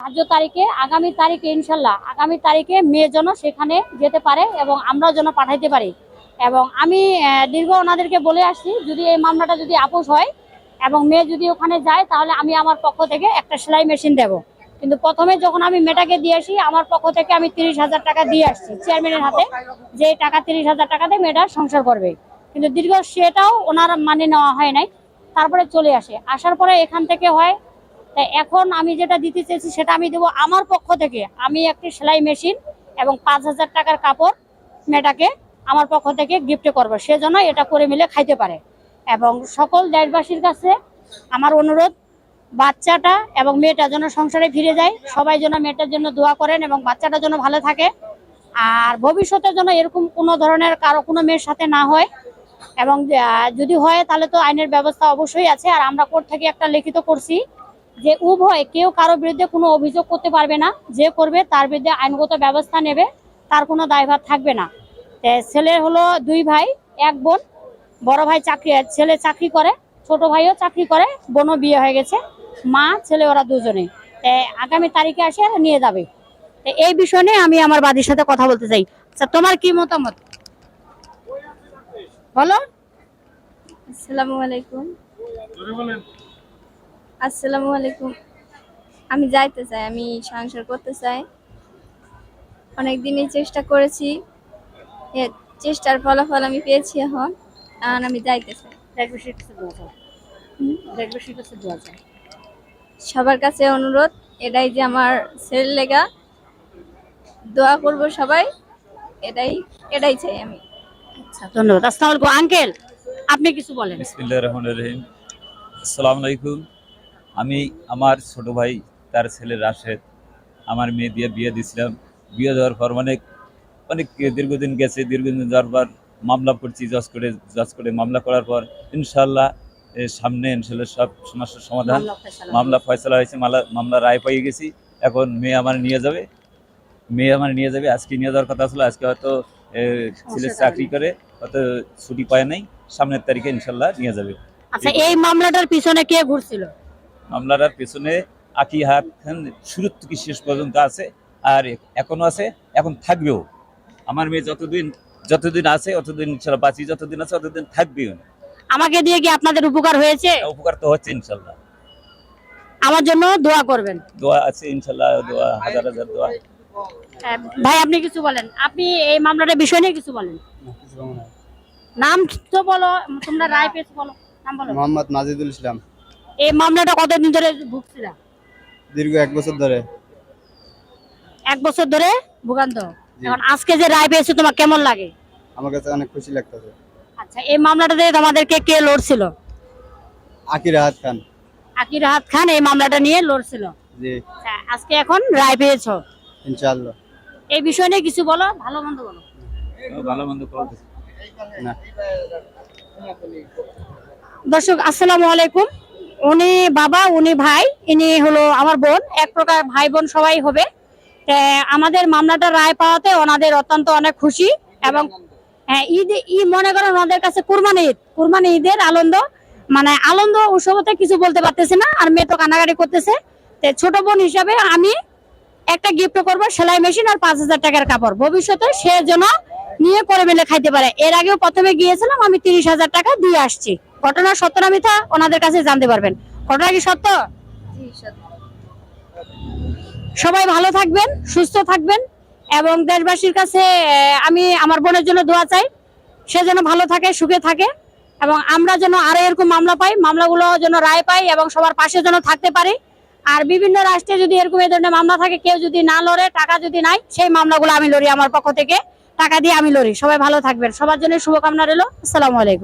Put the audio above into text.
ধার্য তারিখে, আগামী তারিখে ইনশাল্লাহ, আগামী তারিখে মেয়ে যেন সেখানে যেতে পারে এবং আমরাও যেন পাঠাইতে পারি। এবং আমি দীর্ঘ ওনাদেরকে বলে আসছি, যদি এই মামলাটা যদি আপোষ হয় এবং মেয়ে যদি ওখানে যায়, তাহলে আমি আমার পক্ষ থেকে একটা সেলাই মেশিন দেব। কিন্তু প্রথমে যখন আমি মেয়েটাকে দিয়ে আসি, আমার পক্ষ থেকে আমি তিরিশ হাজার টাকা দিয়ে আসছি চেয়ারম্যানের হাতে, যে টাকা তিরিশ হাজার টাকাতে মেয়েটা সংসার করবে। কিন্তু দীর্ঘ সেটাও ওনার মানে নেওয়া হয় নাই। তারপরে চলে আসে। আসার পরে এখান থেকে হয় তাই এখন আমি যেটা দিতে চেয়েছি সেটা আমি দেবো আমার পক্ষ থেকে আমি একটি সেলাই মেশিন এবং পাঁচ হাজার টাকার কাপড় মেয়েটাকে আমার পক্ষ থেকে গিফট করব। সেজন্য এটা করে মিলে খাইতে পারে। এবং সকল দেশবাসীর কাছে আমার অনুরোধ, বাচ্চাটা এবং মেয়েটা যেন সংসারে ফিরে যায়, সবাই যেন মেয়েটার জন্য দোয়া করেন এবং বাচ্চাটা যেন ভালো থাকে। আর ভবিষ্যতে যেন এরকম কোনো ধরনের কারও কোনো মেয়ের সাথে না হয় এবং যদি হয় তাহলে তো আইনের ব্যবস্থা অবশ্যই আছে। আর আমরা কোর্ট থেকে একটা লিখিত করছি। যে উভয় কেউ কারও বিরুদ্ধে কোনো অভিযোগ করতে পারবে না যে করবে তার বিরুদ্ধে আইনগত ব্যবস্থা নেবে তার কোনো দায়ভার থাকবে না। ছেলে হলো দুই ভাই এক বোন বড় ভাই চাকরি ছেলে চাকরি করে ছোট ভাইও চাকরি করে বোনও বিয়ে হয়ে গেছে মা ছেলে ওরা দুজনে আগামী তারিখে আসে নিয়ে যাবে। এই বিষয় নিয়ে আমি আমার বাদির সাথে কথা বলতে চাই। আচ্ছা তোমার কি মতামত? বলো। আসসালামু আলাইকুম। আসসালামু আলাইকুম। আমি যাইতে চাই আমি সংসার করতে চাই। অনেক দিনই চেষ্টা করেছি। এ চেষ্টার ফলাফল আমি পেয়েছি এখন এখন আমি যাইতে চাই। সবার কাছে অনুরোধ এটাই যে আমার ছেলের লেগা। দোয়া করব সবাই এটাই এটাই চাই আমি। আচ্ছা ধন্যবাদ। আসসালামু আলাইকুম আঙ্কেল আপনি কিছু বলেন। বিসমিল্লাহ রহমান রহিম। আসসালামু আলাইকুম। আমি আমার ছোট ভাই তার ছেলে রাশেদ আমার মেয়ে দিয়ে বিয়ে দিয়েছিলাম। বিয়ে দেওয়ার পর অনেক অনেক দীর্ঘদিন গেছে দীর্ঘদিন যাওয়ার পর মামলা করছি জজ করে জজ করে মামলা করার পর ইনশাল্লাহ সামনে ইনশাল্লাহ সব সমস্যার সমাধান মামলা ফয়সলা হয়েছে। মামলা মামলা রায় পেয়ে গেছি। এখন মেয়ে আমার নিয়ে যাবে মেয়ে আমার নিয়ে যাবে আজকে নিয়ে যাওয়ার কথা ছিল আজকে হয়তো ছেলে চাকরি করে হয়তো ছুটি পায় নাই সামনের তারিখে ইনশাল্লাহ নিয়ে যাবে। আচ্ছা এই মামলাটার পিছনে কে ঘুরছিল? মামলাটার পেছনে আকি হাত খান শুরু থেকে শেষ পর্যন্ত আছে আর এখনও আছে এখন থাকবেও। আমার মেয়ে যতদিন যতদিন আছে অতদিন ইনশাল্লাহ বাঁচি যতদিন আছে ততদিন থাকবেও। আমাকে দিয়ে কি আপনাদের উপকার হয়েছে? উপকার তো হচ্ছে ইনশাল্লাহ। আমার জন্য দোয়া করবেন। দোয়া আছে ইনশাল্লাহ দোয়া হাজার হাজার দোয়া। হ্যাঁ, ভাই আপনি কিছু বলেন। আপনি এই মামলাটার বিষয় নিয়ে কিছু বলেন। নাম তো বলো তোমরা রায় পেয়েছ বলো নাম বলো। মোহাম্মদ মাজিদুল ইসলাম। এই মামলাটা কতদিন ধরে ভুগছিল? দীর্ঘ এক বছর ধরে। এক বছর ধরে ভোগান্ত? এখন আজকে যে রায় পেয়েছ তোমার কেমন লাগে? আমার কাছে অনেক খুশি লাগতেছে। আচ্ছা এই মামলাটাতে তোমাদেরকে কে লড়ছিল? আকির রাহাত খান। আকির রাহাত খান এই মামলাটা নিয়ে লড়ছিল। জি। আচ্ছা, আজকে এখন রায় পেয়েছ? ইনশাআল্লাহ। এই বিষয় নিয়ে কিছু বলো ভালো মন্দ বলো। ভালো মন্দ না। দর্শক আসসালামু আলাইকুম। উনি বাবা উনি ভাই ইনি হলো আমার বোন। এক প্রকার ভাই বোন সবাই হবে। আমাদের মামলাটা রায় পাওয়াতে ওনাদের অত্যন্ত অনেক খুশি এবং হ্যাঁ, ঈদ ই মনে করেন ওনাদের কাছে কুরবানি ঈদ। কুরবানি ঈদের আনন্দ মানে আনন্দ উৎসবতে কিছু বলতে পারতেছে না আর মেয়ে তো কানাকাটি করতেছে। ছোট বোন হিসাবে আমি একটা গিফট করব সেলাই মেশিন আর পাঁচ হাজার টাকার কাপড়। ভবিষ্যতে সে যেন নিয়ে করে মিলে খাইতে পারে। এর আগেও প্রথমে গিয়েছিলাম আমি তিরিশ হাজার টাকা দিয়ে আসছি। ঘটনা সত্য না মিথ্যা ওনাদের কাছে জানতে পারবেন। ঘটনা কি সত্য। সবাই ভালো থাকবেন সুস্থ থাকবেন এবং দেশবাসীর কাছে আমি আমার বোনের জন্য দোয়া চাই। সে যেন ভালো থাকে সুখে থাকে এবং আমরা যেন আরও এরকম মামলা পাই মামলাগুলো যেন রায় পাই এবং সবার পাশে যেন থাকতে পারি। আর বিভিন্ন রাষ্ট্রে যদি এরকম এই ধরনের মামলা থাকে কেউ যদি না লড়ে টাকা যদি নাই সেই মামলাগুলো আমি লড়ি আমার পক্ষ থেকে। টাকা দিয়ে আমি লড়ি। সবাই ভালো থাকবেন। সবার জন্য শুভকামনা রইল। আসসালামু আলাইকুম।